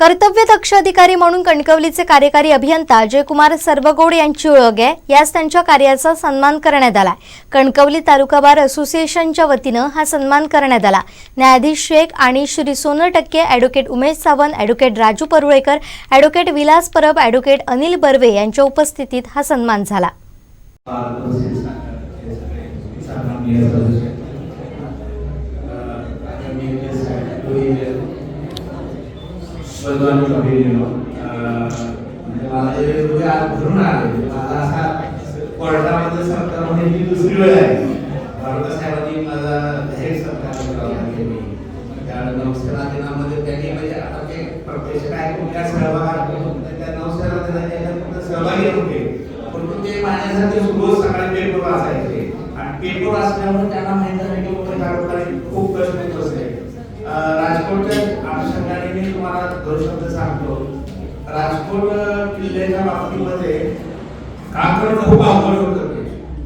कर्तव्य दक्ष अधिकारी म्हणून कणकवलीचे कार्यकारी अभियंता जयकुमार सर्वगोड यांची ओळख आहे. यास त्यांच्या कार्याचा सन्मान करण्यात आला. कणकवली तालुका बार असोसिएशनच्या वतीनं हा सन्मान करण्यात आला. न्यायाधीश शेख आणि श्री सोनर टक्के advocate Umesh Sawant advocate Raju Parulekar advocate Vilas Parab advocate Anil Barve यांच्या उपस्थितीत हा सन्मान झाला. बंधवांनी अभिनेलो म्हणजे मला आज भरून आले म्हणजे मला असा कोर्टामध्ये म्हणजे ही दुसरी वेळ आहे भारत साहेबांनी माझा जाहीर सत्कार मी त्या नमस्कार. दिनामध्ये त्यांनी म्हणजे आता ते प्रत्यक्ष काय कुठल्या सहभागात त्या नमस्कार दिनाच्या ह्याच्यात फक्त सहभागी होते परंतु ते माझ्यासाठी रोज सकाळी पेपर वाचायचे आणि पेपर वाचल्यामुळे त्यांना माहीत झालं की बाबा तालुक्यात खूप कष्ट होत असते अं, राजकोटच्या अनुषंगाने मी तुम्हाला दोन शब्द सांगतो राजकोट किल्ल्याच्या बाबतीमध्ये काम खूप अवघड होतं.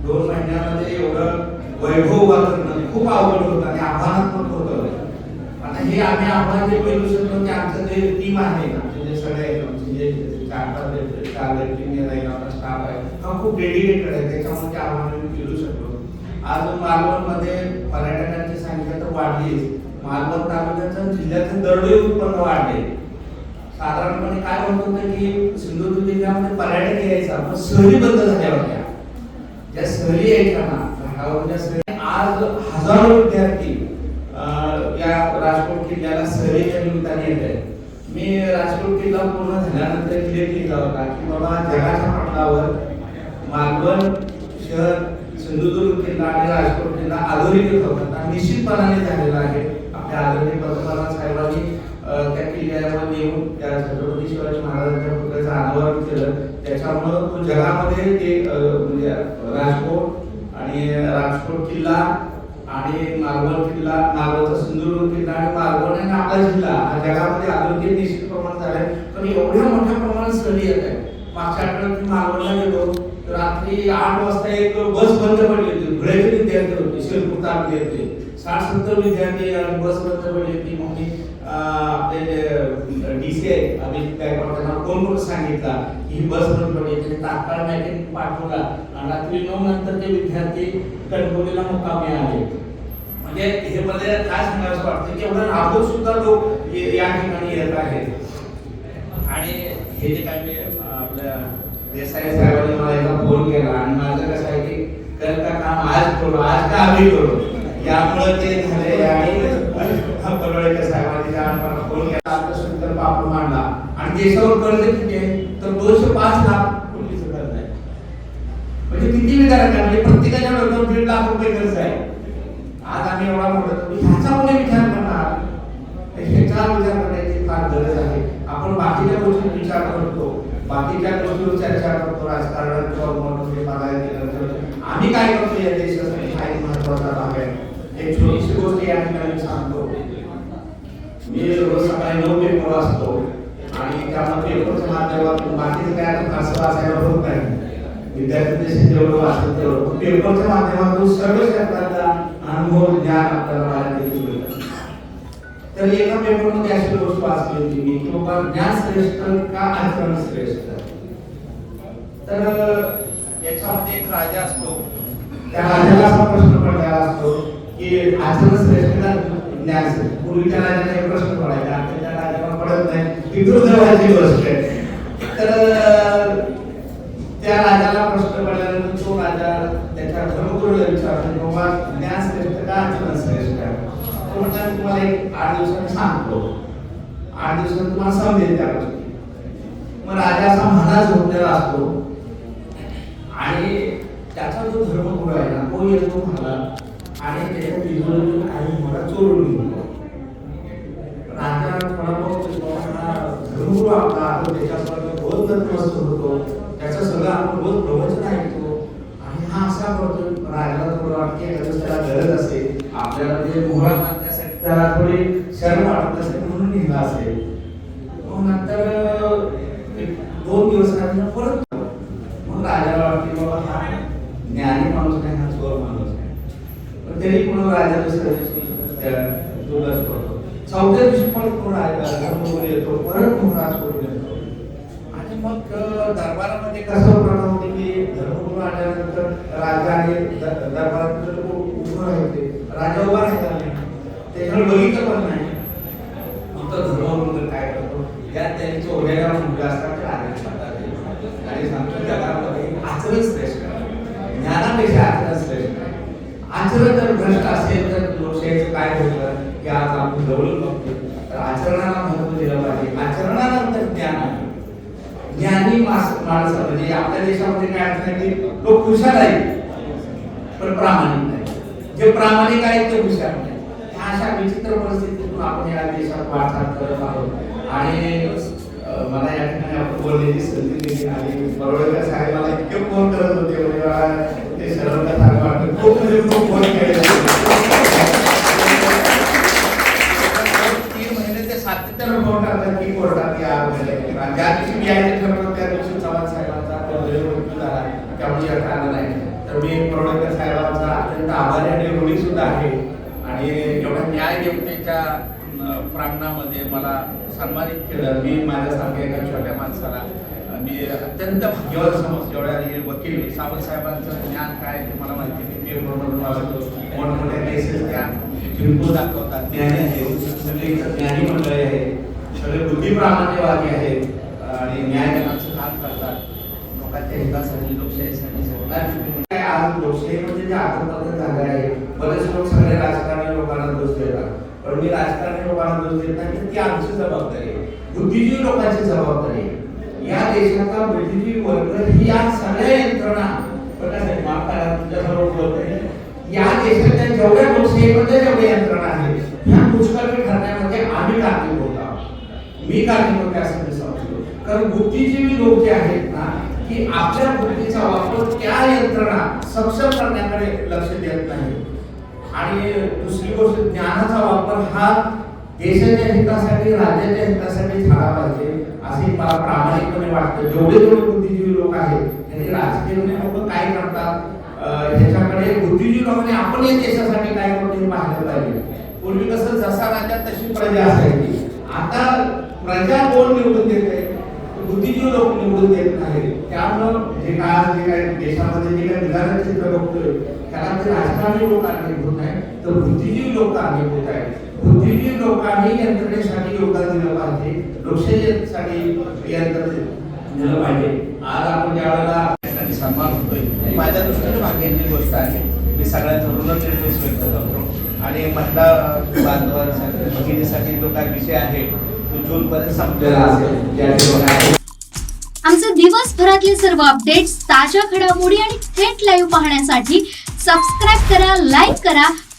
दोन महिन्यामध्ये एवढं वैभव वातावरण खूप अवघड होतं आणि आव्हानात्मक होतं. आता हे आम्ही आव्हान जे बोलू शकतो की आमचं जे टीम आहे आमचे जे सगळे आमचे जे चार पाच चार चार आहे आपला स्टाफ आहे हा खूप डेडिकेटेड आहे. त्याच्यामुळे ते आव्हान आम्ही पेलू शकतो आज मालवणमध्ये पर्यटकांची संख्या तर वाढलीच. मालवण तालुक्याचं जिल्ह्याचं दरडोई उत्पन्न वाढले. साधारणपणे काय होत होतं की सिंधुदुर्ग जिल्ह्यामध्ये पर्यटक यायचा पण सहली बंद झाल्या होत्या. ज्या सहली यायच्या ना घाटावरच्या सहली. आज हजारो विद्यार्थी या राजकोट किल्ल्याला सहलीच्या निमित्ताने येत आहेत. मी राजकोट किल्ला पूर्ण झाल्यानंतर क्लिअर केला होता की बाबा जगाच्या पटलावर मालवण शहर सिंधुदुर्ग किल्ला आणि राजकोट किल्ला आधुनिक होतात आणि निश्चितपणाने झालेला आहे. आपल्या आदरणीय पंतप्रधान साहेबांनी त्या किल्ल्यामध्ये येऊन त्या छत्रपती शिवाजी महाराजांच्या पुतळ्याचं अनावरण केलं. त्याच्यामुळं तो जगामध्ये ते म्हणजे राजकोट आणि राजकोट किल्ला आणि मालवण किल्ला मालवणचा सिंधुदुर्ग किल्ला आणि मालवण आणि आपला जिल्हा हा जगामध्ये आरोग्य निश्चित प्रमाणात झालाय. पण एवढ्या मोठ्या प्रमाणात सहली येत आहे मागच्या आठवड्यात मी मालवणला गेलो. रात्री आठ वाजता एक बस बंद पडली होती. धुळ्याचे विद्यार्थी होते. शिरपूर तालुक्यातले साठ सत्तर विद्यार्थी आणि बस बंद पडली होती. मग मी आपले जे डीसी आहे अमित गायकवाड त्यांना फोन करून सांगितला? की ही बस बंद पडली त्यांनी तात्काळ मॅकेनिक पाठवला. आणि रात्री नऊ नंतर ते विद्यार्थी कणकवलीला मुक्कामी आले. म्हणजे हे मध्ये काय सांगायचं वाटतं की एवढं लाखो सुद्धा लोक या ठिकाणी येत आहेत. आणि हे जे काय मी आपल्या देसाई साहेबांनी मला एकदा फोन केला आणि माझं कसं आहे की करता काम आज करू आज का आम्ही करू? यामुळे ते झाले आणि पडवळेकर साहेबांनी ज्या मला फोन केला आता सुंदर आपण मांडला. आणि देशावर कर्ज किती आहे? तर दोनशे पाच लाख कोटीचं कर्ज आहे. म्हणजे किती विचारायचं म्हणजे प्रत्येकाच्या डोक्यावर दीड लाख रुपये कर्ज आहे. आज आम्ही एवढा मोठा ह्याचा कोणी विचार करणार. ह्याचा विचार करण्याची फार गरज आहे. आपण बाकीच्या गोष्टी विचार करतो. बाकीच्या गोष्टीवर चर्चा करतो. राजकारणात किंवा आम्ही काय करतो या देशात हा एक महत्त्वाचा भाग आहे एक छोटीशी गोष्ट या ठिकाणी सांगतो मी रोज सकाळी नऊ पेपर वाचतो आणि त्यामध्ये पेपरच्या माध्यमातून बाकीचं काय फारसं वाचायला होत नाही. विद्यार्थी देशात जेवढं वाचत तेवढं. पेपरच्या माध्यमातून सर्व क्षेत्रातला अनुभव ज्ञान आपल्याला बाहेर देखील मिळतं तर एका पेपरमध्ये अशी गोष्ट वाचली होती मी की बाबा ज्ञान श्रेष्ठ का आचरण श्रेष्ठ? तर याच्यामध्ये एक राजा असतो. त्या राजाला असा प्रश्न पडलेला असतो की आचरण श्रेष्ठ का ज्ञान श्रेष्ठ पूर्वीच्या राजाला एक प्रश्न पडायचा आजच्या राजाला पडत नाही. ही दुर्दैवाची गोष्ट आहे. तर त्या राजाला प्रश्न पडल्यानंतर तो राजा त्याच्या धर्मगुरूला विचारतो बाबा ज्ञान श्रेष्ठ का आचरण श्रेष्ठ तो म्हणतात तुम्हाला एक आठ दिवसांनी सांगतो. आठ दिवसांनी तुम्हाला समजेल त्या गोष्टी. मग राजा असा मना झोपलेला असतो. आणि त्याचा जो धर्मगुरू आहे ना तो येतो मला आणि त्याच्या तिजोरीतून आई मला चोरून घेतो राजा थोडा बहुत हा धर्मगुरू आपला तो त्याच्याबरोबर रोज नतमस्त होतो. त्याचं सगळं आपण रोज प्रवचन ऐकतो. आणि हा असा करतो राजाला थोडं वाटते की एखादं त्याला गरज असेल आपल्याला ते मोहरा त्याला थोडी शर्म वाटत असेल म्हणून निघाला असेल मग नंतर एक दोन दिवस राहिला परत मग राजाला वाटते बाबा हा ज्ञानी माणूस नाही हा चोर माणूस आहे त्याही तरी राजा दुसऱ्या दिवशी त्या करतो चौथ्या दिवशी पण कोण राजा येतो परत परत मुखास करून येतो? आणि मग दरबारामध्ये कसं प्रणाम होते की धर्मगुरू आल्यानंतर राजा आणि दरबारात लोक उभं राहायचे राजा उभा राहायचा नाही त्याच्याकडे बघितलं पण नाही मग तो धर्मगुरू काय करतो या त्यांनी चोरलेल्या मुलगा असतात ते आदेश करतात आणि सांगतो जगामध्ये आचरण श्रेष्ठ आहे. ज्ञानापेक्षा आचरण श्रेष्ठ आहे. आचरण भ्रष्ट असेल तर लोकशाहीचं काय होतं? की आज आपण जवळून बघतो तर आचरणाला महत्त्व दिलं पाहिजे. आचरणानंतर ज्ञान आहे. ज्ञानी मास माणसं म्हणजे आपल्या देशामध्ये काय अर्थ आहे की लोक हुशार आहेत पण प्रामाणिक नाही जे प्रामाणिक आहेत ते हुशार नाही अशा विचित्र परिस्थितीतून आपण या देशात वाटचाल करत आहोत. आणि मला या ठिकाणी आपण बोलण्याची संधी दिली आणि बरोबर साहेब मला इतके फोन करत होते. म्हणजे ते सर्व चांगलं खूप म्हणजे खूप फोन केले तीन महिने ते सातत्यानं की कोर्टात या ज्या दिवशी मी यायचं ठरवलं त्या दिवशी चव्हाण साहेबांचा मृत्यू झाला त्यामुळे येता आलं नाही तर मी परोडकर साहेबांचा अत्यंत आभारी आणि ऋणी सुद्धा आहे आणि एवढ्या न्याय देवतेच्या प्रांगणामध्ये मला सन्मानित केलं मी माझ्यासारख्या एका छोट्या माणसाला मी अत्यंत भाग्यवान समजतो एवढ्या हे वकील सावंत साहेबांचं ज्ञान काय ते मला माहिती आहे. मी पेपरमधून वाचतो. मोठमोठ्या केसेस त्या जिंकून दाखवतात. ज्ञानी आहे. म्हणजे सगळे ज्ञानी मंडळी आहे. सगळे बुद्धिप्रामाण्यवादी आहेत. आणि न्यायदानाचं काम करतात. लोकांच्या हितासाठी लोकशाहीसाठी सगळ्या म्हणजे काय आज लोकशाहीमध्ये जे आतापर्यंत झालं आहे बरेच लोक सगळे राजकारणी लोकांना दोष देतात. पण मी राजकारणी लोकांना दोष देत नाही ती आमची जबाबदारी आहे. बुद्धिजीवी लोकांची जबाबदारी आहे. या देशाचा बुद्धिजीवी वर्ग ही या सगळ्या यंत्रणा प्रकाश माफ करा तुमच्यासमोर या देशाच्या जेवढ्या लोकशाहीमध्ये जेवढ्या यंत्रणा आहेत ह्या पुष्कळ ठरण्यामध्ये आम्ही कारणीभूत होता मी कारणीभूत असं मी समजतो. कारण बुद्धिजीवी लोक जे आहेत ना की आपल्या बुद्धीचा वापर त्या यंत्रणा सक्षम करण्याकडे लक्ष देत नाही आणि दुसरी गोष्ट ज्ञानाचा वापर हा देशाच्या हितासाठी राज्याच्या हितासाठी झाला पाहिजे असे मला प्रामाणिकपणे वाटतं. जेवढे जेवढे बुद्धिजीवी लोक आहेत त्यांनी राजकीय लोक काय करतात? ह्याच्याकडे बुद्धिजीवी लोकांनी आपण या देशासाठी काय करतो हे पाहिलं पाहिजे. पूर्वी कसं जसा राजा तशी प्रजा असायची. आता प्रजा कोण निवडून देत आहे? बुद्धिजीवी लोक निवडून देत नाही त्यामुळं जे काय जे काय देशामध्ये जे काय निघालं चित्र बघतोय त्याला ते राजकारणी लोक आले होत आहे. तर बुद्धिजीवी लोक कारणीभूत आहेत बुद्धिजीवी लोकांनी यंत्रणेसाठी योगदान दिलं पाहिजे. लोकशाहीसाठी यंत्रणेत दिलं पाहिजे. आज आपण ज्या वेळेला सन्मान होतोय माझ्या दृष्टीने भाग्याची गोष्ट आहे. मी सगळ्या तरुणांचे रिक्वेस्ट व्यक्त करतो. आणि महिला बांधवांसाठी भगिनीसाठी जो काय विषय आहे तो जून संपलेला असेल आमचे दिवसभरातले सर्व अपडेट्स ताज्या घडामोडी आणि थेट लाईव्ह पाहण्यासाठी सबस्क्राईब करा लाईक करा